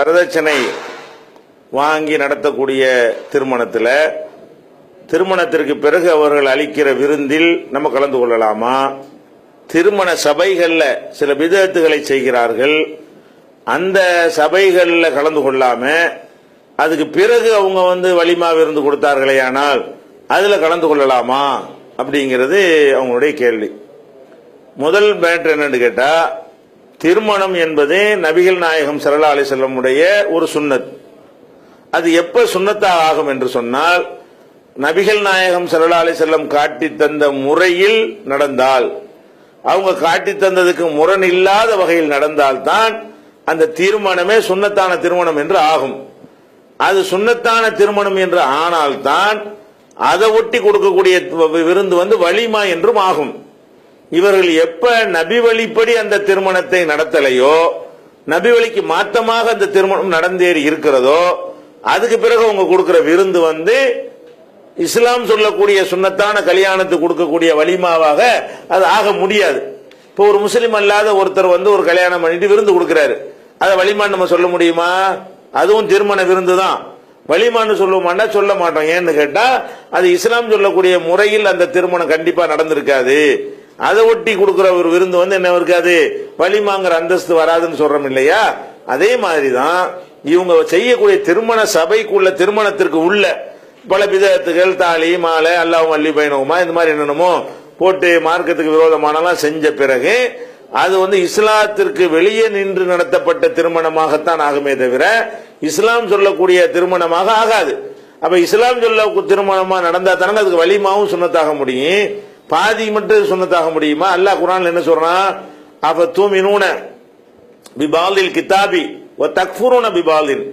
வரதட்சணை வாங்கி நடத்தக்கூடிய திருமணத்தில் திருமணத்திற்கு பிறகு அவர்கள் அளிக்கிற விருந்தில் நம்ம கலந்து கொள்ளலாமா? திருமண சபைகளில் சில விதத்துகளை செய்கிறார்கள். அந்த சபைகளில் கலந்து கொள்ளாம அதுக்கு பிறகு அவங்க வந்து வலிமா விருந்து கொடுத்தார்களே ஆனால் அதில் கலந்து கொள்ளலாமா? அப்படிங்கிறது அவங்களுடைய கேள்வி. முதல் மேட்ரு என்னன்னு கேட்டால் திருமணம் என்பது நபிகள் நாயகம் சரலா அலி செல்லமுடைய ஒரு சுண்ணத் அது எப்ப சுன்னத்தாக ஆகும் என்று சொன்னால் நபிகள் நாயகம் சரலா அலி செல்லம் காட்டி தந்த முறையில் நடந்தால் அவங்க காட்டி தந்ததுக்கு முரண் இல்லாத வகையில் நடந்தால்தான் அந்த திருமணமே சுண்ணத்தான திருமணம் என்று ஆகும். அது சுன்னத்தான திருமணம் என்று ஆனால்தான் அதை ஒட்டி கொடுக்கக்கூடிய விருந்து வந்து வலிமா என்றும் ஆகும். இவர்கள் எப்ப நபி வழிப்படி அந்த திருமணத்தை நடத்தலையோ நபி வழிக்கு மாற்றமாக அந்த திருமணம் நடந்தேறி இருக்கிறதோ அதுக்கு பிறகு அவங்க கொடுக்கிற விருந்து வந்து இஸ்லாம் சொல்லக்கூடிய சுன்னத்தான கல்யாணத்துக்கு கொடுக்கக்கூடிய வலிமாவாக அது ஆக முடியாது. இப்போ ஒரு முஸ்லீம் அல்லாத ஒருத்தர் வந்து ஒரு கல்யாணம் பண்ணிட்டு விருந்து கொடுக்கிறாரு. அதை வலிமான்னு நம்ம சொல்ல முடியுமா? அதுவும் திருமண விருந்து தான். வலிமான்னு சொல்லுவோமான்னா சொல்ல மாட்டோம். ஏன்னு கேட்டா அது இஸ்லாம் சொல்லக்கூடிய முறையில் அந்த திருமணம் கண்டிப்பா நடந்திருக்காது. அதை ஒட்டி கொடுக்கிற ஒரு விருந்து வந்து என்ன இருக்காது வலிமாங்கிற அந்தஸ்து வராதுன்னு சொல்றோம் இல்லையா? அதே மாதிரிதான் இவங்க செய்யக்கூடிய திருமண சபைக்குள்ள திருமணத்திற்கு உள்ள பல விதத்துகள் தாலி மாலை அல்லாவும் அள்ளி பயணவுமா இந்த மாதிரி என்னென்னமோ போட்டு மார்க்கத்துக்கு விரோதமானலாம் செஞ்ச பிறகு அது வந்து இஸ்லாத்திற்கு வெளியே நின்று நடத்தப்பட்ட திருமணமாகத்தான் ஆகுமே தவிர இஸ்லாம் சொல்லக்கூடிய திருமணமாக ஆகாது. அப்ப இஸ்லாம் சொல்ல திருமணமா நடந்தா தானே அதுக்கு வலிமாவும் சுண்ணத்தாக முடியும். பாதி மட்டும் சுண்ணத்தாக முடியுமா? அல்லாஹ் குரான் என்ன சொல்றான் அப்ப தூமினூன பிபாலில் கிதாபி ஒ தக்ஃபுருன பிபாலின்.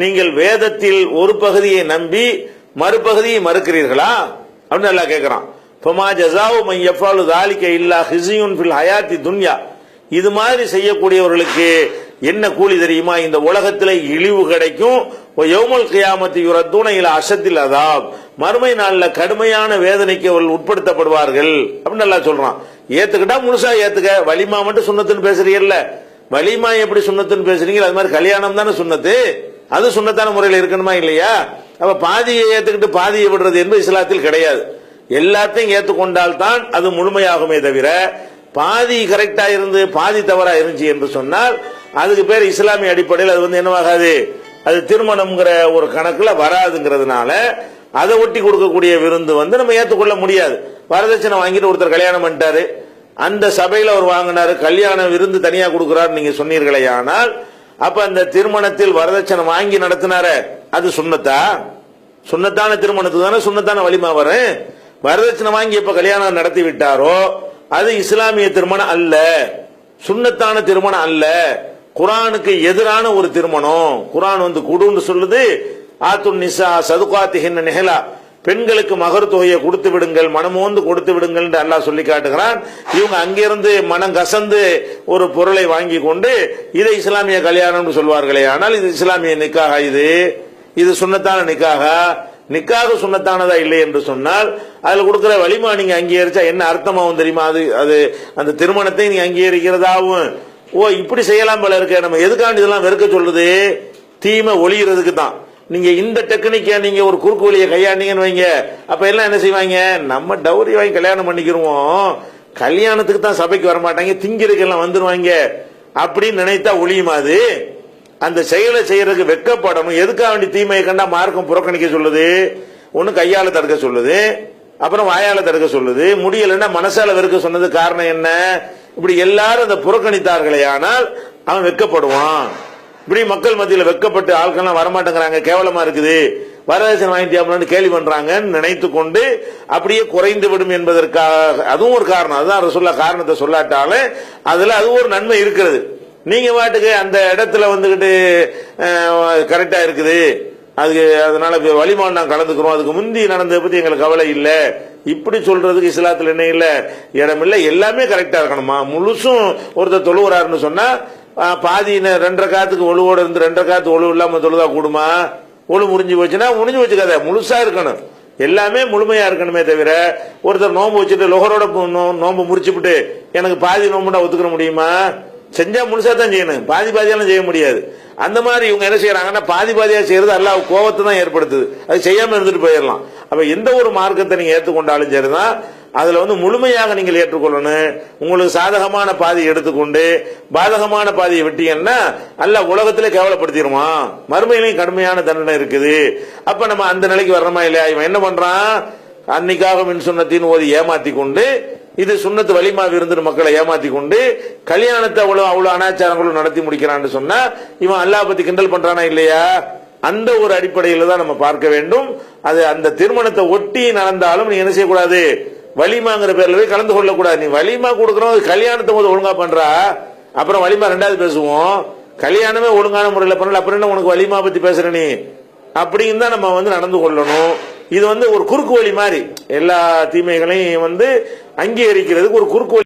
நீங்கள் வேதத்தில் ஒரு பகுதியை நம்பி மறுபகுதியை மறுக்கிறீர்களா? அப்படின்னு நல்லா கேட்கிறான் ஃபமா ஜசாவு மை எஃபாலு தாலிக்க இல்லா ஹிசியுன் ஃபில் ஹயாத்தி துன்யா. இது மாதிரி செய்யக்கூடியவர்களுக்கு என்ன கூலி தெரியுமா? இந்த உலகத்தில் இழிவு கிடைக்கும் யௌமல் கியாமத்து யுரத்தூன இல அசத்தில் அதாப். மறுமை நாளில் கடுமையான வேதனைக்கு அவர்கள் உட்படுத்தப்படுவார்கள். அப்படின்னு நல்லா சொல்றான். ஏத்துக்கிட்டா முழுசா ஏத்துக்க. வலிமா மட்டும் சுண்ணத்துன்னு பேசுறீங்கல்ல. வலிமா எப்படி சுண்ணத்துன்னு பேசுறீங்க அது மாதிரி கல்யாணம் தானே சுண்ணத்து. அது சுண்ணத்தான முறையில் இருக்கணுமா இல்லையா? அப்ப பாதியை ஏத்துக்கிட்டு பாதியை விடுறது என்பது இஸ்லாத்தில் கிடையாது. எல்லாத்தையும் ஏத்துக்கொண்டால் தான் அது முழுமையாகுமே தவிர பாதி கரெக்டா இருந்து பாதி தவறா இருந்துச்சு என்று சொன்னால் அதுக்கு பேர் இஸ்லாமிய அடிப்படையில் அது வந்து என்னவாகாது? அது திருமணம்ங்கிற ஒரு கணக்குல வராதுங்கிறதுனால அதை ஒட்டி கொடுக்கக்கூடிய விருந்து வந்து நம்ம ஏற்றுக்கொள்ள முடியாது. வரதட்சணை வாங்கிட்டு ஒருத்தர் கல்யாணம் பண்ணிட்டாரு. அந்த சபையில் அவர் வாங்கினாரு. கல்யாண விருந்து தனியாக கொடுக்குறாரு நீங்க சொன்னீர்களே ஆனால் அப்ப அந்த திருமணத்தில் வரதட்சணை வாங்கி நடத்தினார அது சுண்ணத்தா? சுண்ணத்தான திருமணத்துக்கு தானே சுண்ணத்தான வலிமா வரும். வரதட்சணை வாங்கி இப்ப கல்யாணம் நடத்தி விட்டாரோ அது இஸ்லாமிய திருமணம் அல்ல. சுண்ணத்தான திருமணம் அல்ல. குரானுக்கு எதிரான ஒரு திருமணம். குரான் வந்து குடுன்னு சொல்லுது ஆத்துன் நிசா சதுகாத்திகின் நிகழா. பெண்களுக்கு மகர் தொகையை கொடுத்து விடுங்கள் மனமோந்து கொடுத்து விடுங்கள் அல்லாஹ் சொல்லி காட்டுகிறான். இவங்க அங்கிருந்து மனம் கசந்து ஒரு பொருளை வாங்கி கொண்டு இதை இஸ்லாமிய கல்யாணம் சொல்வார்களே ஆனால் இது இஸ்லாமிய நிக்காக இது? இது சுண்ணத்தான நிக்காக? நிக்காக சுண்ணத்தானதா இல்லை என்று சொன்னால் அதில் கொடுக்கிற வலிமா நீங்க அங்கீகரிச்சா என்ன அர்த்தமாகும் தெரியுமா? அது அது அந்த திருமணத்தை நீங்க அங்கீகரிக்கிறதாவும். ஓ இப்படி செய்யலாம் போல இருக்க. நம்ம எதுக்காண்டி இதெல்லாம் வெறுக்க சொல்லுது தீமை ஒளிகிறதுக்கு தான். நீங்க இந்த டெக்னிக்கை நீங்க ஒரு குறுக்கு வழியை கையாண்டீங்கன்னு வைங்க. அப்ப எல்லாம் என்ன செய்வாங்க? நம்ம டௌரி வாங்கி கல்யாணம் பண்ணிக்கிறோம் கல்யாணத்துக்கு தான் சபைக்கு வர மாட்டாங்க திங்கிறதுக்கு எல்லாம் வந்துருவாங்க. அப்படின்னு நினைத்தா ஒளியுமா அது? அந்த செயலை செய்யறதுக்கு வெக்கப்படணும் எதுக்காக வேண்டி தீமையை கண்டா மார்க்கம் புறக்கணிக்க சொல்லுது? ஒண்ணு கையால தடுக்க சொல்லுது. அப்புறம் வாயால தடுக்க சொல்லுது. முடியலன்னா மனசால வெறுக்க சொன்னது காரணம் என்ன? இப்படி எல்லாரும் அதை புறக்கணித்தார்களே ஆனால் அவன் வெக்கப்படுவான். இப்படி மக்கள் மத்தியில் வெக்கப்பட்டு ஆட்கள்லாம் வரமாட்டேங்கிறாங்க கேவலமா இருக்குது. வரதட்சணை வாங்கிட்டு கேள்வி பண்றாங்கன்னு நினைத்து கொண்டு அப்படியே குறைந்து விடும் என்பதற்காக அதுவும் ஒரு காரணம். அதுதான் சொல்ல காரணத்தை சொல்லாட்டாலே அதுல அது ஒரு நன்மை இருக்கிறது. நீங்க பாட்டுக்கு அந்த இடத்துல வந்துகிட்டு கரெக்டா இருக்குது. அதுக்கு அதனால வழிமான் நாங்கள் கலந்துக்கிறோம். அதுக்கு முந்தி நடந்ததை பத்தி எங்களுக்கு கவலை இல்லை. இப்படி சொல்றதுக்கு இஸ்லாத்துல என்ன இல்ல? இடம் இல்ல. எல்லாமே கரெக்டா இருக்கணுமா? முழுசும் ஒருத்தர் தொழுவுறாருன்னு சொன்னா பாதி ரெண்டரை காத்துக்கு ஒழுவோட இருந்து ரெண்டரை காத்து ஒழு இல்லாம தொழுதா கூடுமா? ஒழு முறிஞ்சு போச்சுன்னா முடிஞ்சு வச்சு கதை. முழுசா இருக்கணும். எல்லாமே முழுமையா இருக்கணுமே தவிர ஒருத்தர் நோம்பு வச்சுட்டு லொகரோட நோம்பு முறிச்சுட்டு எனக்கு பாதி நோம்புனா ஒத்துக்கிற முடியுமா? செஞ்சா முழுசா தான் செய்யணும். பாதி பாதியெல்லாம் செய்ய முடியாது. அந்த மாதிரி இவங்க என்ன செய்யறாங்கன்னா பாதி பாதியா செய்யறது அல்லாஹ் கோபத்தை தான் ஏற்படுத்துது. அது செய்யாம இருந்துட்டு போயிடலாம். அப்ப எந்த ஒரு மார்க்கத்தை நீங்க ஏற்றுக்கொண்டாலும் சரிதான். அதுல வந்து முழுமையாக நீங்கள் ஏற்றுக்கொள்ளணும். உங்களுக்கு சாதகமான பாதையை எடுத்துக்கொண்டு பாதகமான பாதையை விட்டீங்கன்னா அல்ல உலகத்திலே கேவலப்படுத்திடுமா? மறுமையிலையும் கடுமையான தண்டனை இருக்குது. அப்ப நம்ம அந்த நிலைக்கு வரணுமா இல்லையா? இவன் என்ன பண்றான்? அன்னைக்காக மின் சொன்னத்தின் ஓதி ஏமாத்தி கொண்டு இது சுண்ணத்து வலிமா இருந்து மக்களை ஏமாத்தி கொண்டு கல்யாணத்தை அவ்வளவு அவ்வளவு அனாச்சாரங்களும் நடத்தி முடிக்கிறான்னு சொன்னா இவன் அல்லாஹ் பத்தி கிண்டல் பண்றானா இல்லையா? அந்த ஒரு அடிப்படையில் தான் நம்ம பார்க்க வேண்டும். அது அந்த திருமணத்தை ஒட்டி நடந்தாலும் நீ என்ன செய்யக்கூடாது? வலிமாங்கிற பேர்ல போய் கலந்து கொள்ளக்கூடாது. நீ வலிமா கொடுக்கறோம் அது கல்யாணத்தை போது ஒழுங்கா பண்றா. அப்புறம் வலிமா ரெண்டாவது பேசுவோம். கல்யாணமே ஒழுங்கான முறையில் பண்ணல அப்புறம் என்ன உனக்கு வலிமா பத்தி பேசுற நீ? அப்படின்னு தான் நம்ம வந்து நடந்து கொள்ளணும். இது வந்து ஒரு குறுக்கு வழி மாதிரி. எல்லா தீமைகளையும் வந்து அங்கீகரிக்கிறதுக்கு ஒரு குறுக்கு